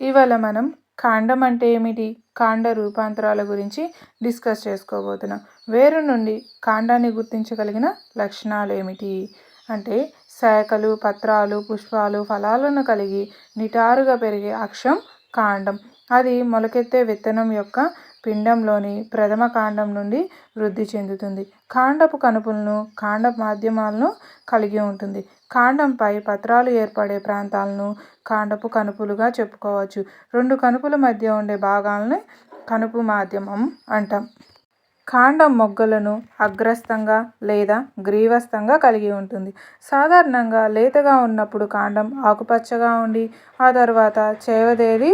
ఇవాళ మనం కాండం అంటే ఏమిటి? కాండ రూపాంతరాల గురించి డిస్కస్ చేసుకోబోతున్నాం. వేరు నుండి కాండాన్ని గుర్తించగలిగిన లక్షణాలు ఏమిటి? అంటే శాఖలు పత్రాలు పుష్పాలు ఫలాలను కలిగి నిటారుగా పెరిగే అక్షం కాండం. అది మొలకెత్తే విత్తనం యొక్క పిండంలోని ప్రథమ కాండం నుండి వృద్ధి చెందుతుంది. కాండపు కనుపులను కాండ మాధ్యమాలను కలిగి ఉంటుంది. కాండంపై పత్రాలు ఏర్పడే ప్రాంతాలను కాండపు కనుపులుగా చెప్పుకోవచ్చు. రెండు కనుపుల మధ్య ఉండే భాగాలని కనుపు మాధ్యమం అంటాం. కాండం మొగ్గలను అగ్రస్థంగా లేదా గ్రీవస్థంగా కలిగి ఉంటుంది. సాధారణంగా లేతగా ఉన్నప్పుడు కాండం ఆకుపచ్చగా ఉండి ఆ తర్వాత చేవదేరి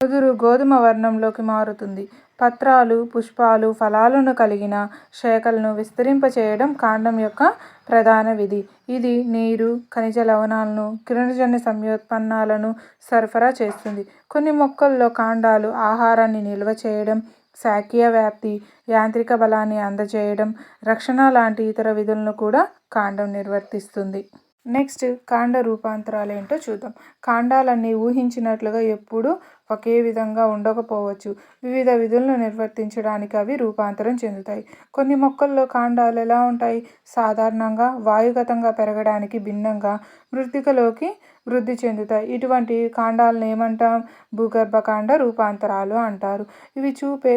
వెదురు గోధుమ వర్ణంలోకి మారుతుంది. పత్రాలు పుష్పాలు ఫలాలను కలిగిన శాఖలను విస్తరింపచేయడం కాండం యొక్క ప్రధాన విధి. ఇది నీరు ఖనిజ లవణాలను కిరణజన్య సంయోత్పన్నాలను సరఫరా చేస్తుంది. కొన్ని మొక్కల్లో కాండాలు ఆహారాన్ని నిల్వ చేయడం శాఖీయ వ్యాప్తి యాంత్రిక బలాన్ని అందజేయడం రక్షణ లాంటి ఇతర విధులను కూడా కాండం నిర్వర్తిస్తుంది. నెక్స్ట్ కాండ రూపాంతరాలు ఏంటో చూద్దాం. కాండాలన్నీ ఊహించినట్లుగా ఎప్పుడూ ఒకే విధంగా ఉండకపోవచ్చు. వివిధ విధులను నిర్వర్తించడానికి అవి రూపాంతరం చెందుతాయి. కొన్ని మొక్కల్లో కాండాలు ఎలా ఉంటాయి? సాధారణంగా వాయుగతంగా పెరగడానికి భిన్నంగా మృతికలోకి వృద్ధి చెందుతాయి. ఇటువంటి కాండాలను ఏమంటాం? భూగర్భ కాండ రూపాంతరాలు అంటారు. ఇవి చూపే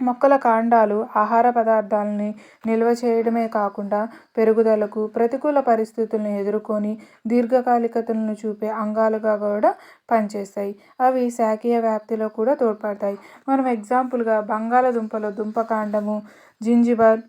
మొక్కల కాండాలు ఆహార పదార్థాలని నిల్వ చేయడమే కాకుండా పెరుగుదలకు ప్రతికూల పరిస్థితులను ఎదుర్కొని దీర్ఘకాలికతలను చూపే అంగాలుగా కూడా పనిచేస్తాయి. అవి శాఖీయ వ్యాప్తిలో కూడా తోడ్పడతాయి. మనం ఎగ్జాంపుల్గా బంగాళదుంపలో దుంపకాండము జింజిబర్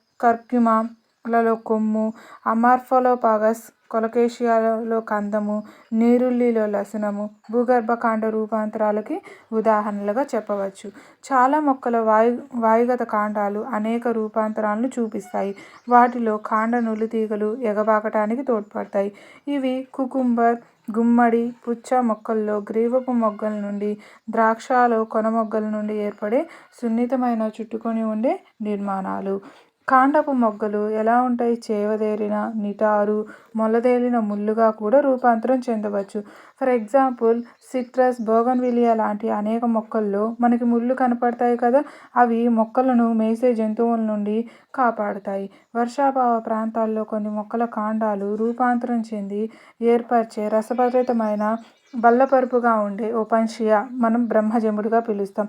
లలో కొమ్ము అమార్ఫోలోపాగస్ కొలకేషియాలో కందము నీరుల్లిలో లసనము భూగర్భ కాండ రూపాంతరాలకి ఉదాహరణలుగా చెప్పవచ్చు. చాలా మొక్కల వాయు వాయుగత కాండాలు అనేక రూపాంతరాలను చూపిస్తాయి. వాటిలో కాండ నులితీగలు ఎగబాకటానికి తోడ్పడతాయి. ఇవి కుకుంబర్ గుమ్మడి పుచ్చ మొక్కల్లో గ్రీవపు మొగ్గల నుండి ద్రాక్షలో కొన మొగ్గల నుండి ఏర్పడే సున్నితమైన చుట్టుకొని ఉండే నిర్మాణాలు. కాండపు మొగ్గలు ఎలా ఉంటాయి? చేవదేరిన నిటారు మొలదేలిన ముళ్ళుగా కూడా రూపాంతరం చెందవచ్చు. ఫర్ ఎగ్జాంపుల్ సిట్రస్ బోగన్విలియా లాంటి అనేక మొక్కల్లో మనకి ముళ్ళు కనపడతాయి కదా? అవి మొక్కలను మేసే జంతువుల నుండి కాపాడుతాయి. వర్షాభావ ప్రాంతాల్లో కొన్ని మొక్కల కాండాలు రూపాంతరం చెంది ఏర్పరిచే రసభరితమైన బల్లపరుపుగా ఉండే ఓపన్షియా మనం బ్రహ్మజముడుగా పిలుస్తాం.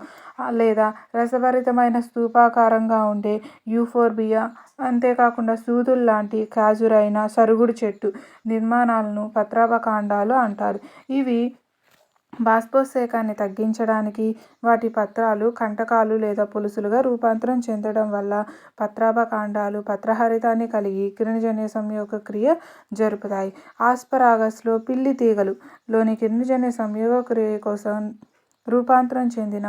లేదా రసభరితమైన స్తూపాకారంగా ఉండే యూఫోర్బియా అంతేకాకుండా సూదుల్ లాంటి క్యాజురైన సరుగుడు చెట్టు నిర్మాణాలను పత్రాభకాండాలు అంటారు. ఇవి బాష్పోత్సేకాన్ని తగ్గించడానికి వాటి పత్రాలు కంటకాలు లేదా పులుసులుగా రూపాంతరం చెందడం వల్ల పత్రాభ కాండాలు పత్రహరితాన్ని కలిగి కిరణజన్య సంయోగ క్రియ జరుపుతాయి. ఆస్పరాగస్లో పిల్లి తీగలు. లోని కిరణజన్య సంయోగ క్రియ కోసం రూపాంతరం చెందిన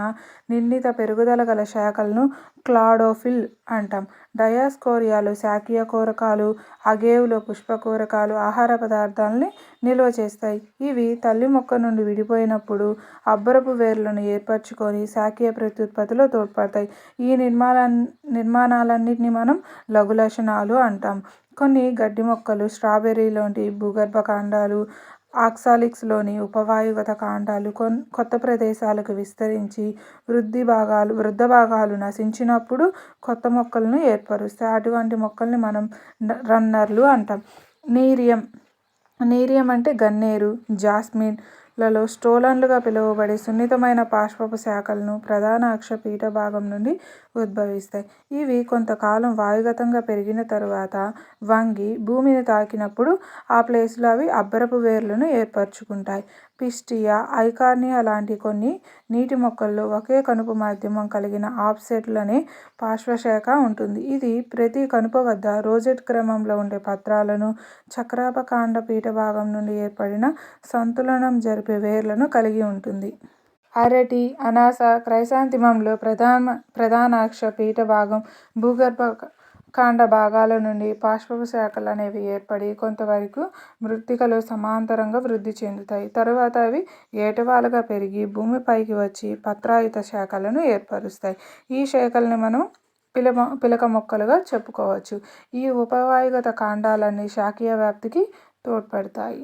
నిర్ణీత పెరుగుదల గల శాఖలను క్లాడోఫిల్ అంటాం. డయాస్కోరియాలు శాకీయ కోరకాలు అగేవులో పుష్పకూరకాలు ఆహార పదార్థాలని నిల్వ చేస్తాయి. ఇవి తల్లి మొక్క నుండి విడిపోయినప్పుడు అబ్బరపు వేర్లను ఏర్పరచుకొని శాఖీయ ప్రత్యుత్పత్తిలో తోడ్పడతాయి. ఈ నిర్మాణ నిర్మాణాలన్నింటినీ మనం లఘు లక్షణాలు అంటాం. కొన్ని గడ్డి మొక్కలు స్ట్రాబెర్రీలోని భూగర్భ కాండాలు ఆక్సాలిక్స్లోని ఉపవాయుగత కాండాలు కొన్ కొత్త ప్రదేశాలకు విస్తరించి వృద్ధి భాగాలు వృద్ధ భాగాలు నశించినప్పుడు కొత్త మొక్కలను ఏర్పరుస్తాయి. అటువంటి మొక్కల్ని మనం రన్నర్లు అంటాం. నీరియం. నీరియం అంటే గన్నేరు జాస్మిన్ లలో స్టోలన్లుగా పిలువబడే సున్నితమైన పార్శ్వపు శాఖలను ప్రధాన అక్షపీఠ భాగం నుండి ఉద్భవిస్తాయి. ఇవి కొంతకాలం వాయుగతంగా పెరిగిన తరువాత వంగి భూమిని తాకినప్పుడు ఆ ప్లేస్లో అవి అబ్బరపు వేర్లను ఏర్పరచుకుంటాయి. పిస్టియా ఐకార్నియా లాంటి కొన్ని నీటి మొక్కల్లో ఒకే కనుపు మాధ్యమం కలిగిన ఆఫ్సెట్లనే పార్శ్వశాఖ ఉంటుంది. ఇది ప్రతి కనుప వద్ద రోజెట్ క్రమంలో ఉండే పత్రాలను చక్రాపకాండ పీఠ భాగం నుండి ఏర్పడిన సంతులనం జరిపే వేర్లను కలిగి ఉంటుంది. అరటి అనాస క్రైసాంతిమంలో ప్రధాన ప్రధానాక్ష పీఠ భాగం భూగర్భ కాండ భాగాల నుండి పార్శ్వపు శాఖలు అనేవి ఏర్పడి కొంతవరకు మృత్తికలో సమాంతరంగా వృద్ధి చెందుతాయి. తరువాత అవి ఏటవాలుగా పెరిగి భూమిపైకి వచ్చి పత్రాయుత శాఖలను ఏర్పరుస్తాయి. ఈ శాఖల్ని మనం పిలమ పిలక మొక్కలుగా చెప్పుకోవచ్చు. ఈ ఉపవాయుగత కాండాలన్నీ శాఖీయ వ్యాప్తికి తోడ్పడతాయి.